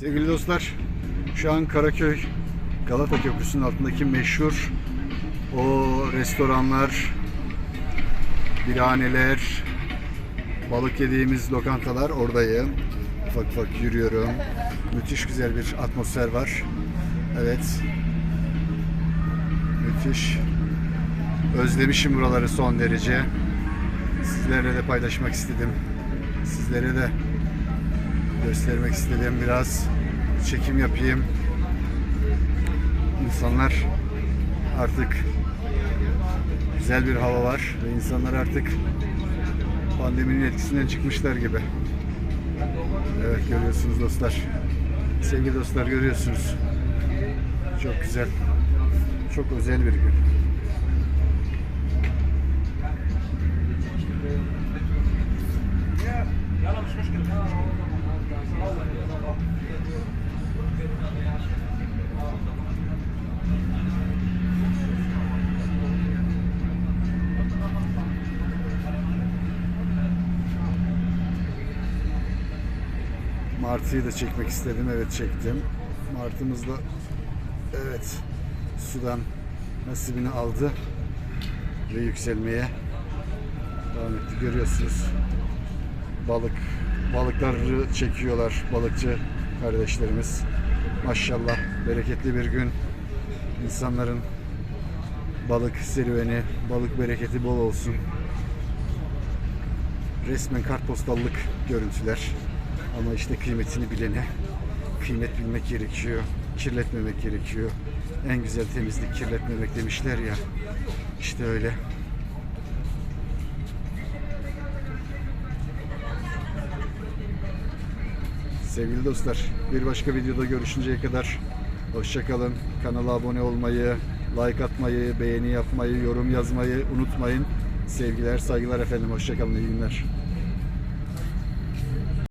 Sevgili dostlar, şu an Karaköy Galata Köprüsü'nün altındaki meşhur o restoranlar, birhaneler, balık yediğimiz lokantalar oradayım. Ufak ufak yürüyorum. Müthiş güzel bir atmosfer var. Evet. Müthiş. Özlemişim buraları son derece. Sizlerle de paylaşmak istedim. Sizlere de göstermek istedim biraz çekim yapayım. İnsanlar artık güzel bir hava var ve insanlar artık pandeminin etkisinden çıkmışlar gibi. Evet görüyorsunuz dostlar. Sevgili dostlar görüyorsunuz. Çok güzel çok özel bir gün Martıyı da çekmek istedim. Evet çektim. Martımız da evet sudan nasibini aldı ve yükselmeye devam etti. Görüyorsunuz. Balık balıkları çekiyorlar balıkçı kardeşlerimiz. Maşallah bereketli bir gün. İnsanların balık serüveni, balık bereketi bol olsun. Resmen kartpostallık görüntüler. Ama işte kıymetini bilene kıymet bilmek gerekiyor. Kirletmemek gerekiyor. En güzel temizlik kirletmemek demişler ya. İşte öyle. Sevgili dostlar, bir başka videoda görüşünceye kadar hoşçakalın. Kanala abone olmayı, like atmayı, beğeni yapmayı, yorum yazmayı unutmayın. Sevgiler, saygılar efendim. Hoşçakalın, iyi günler.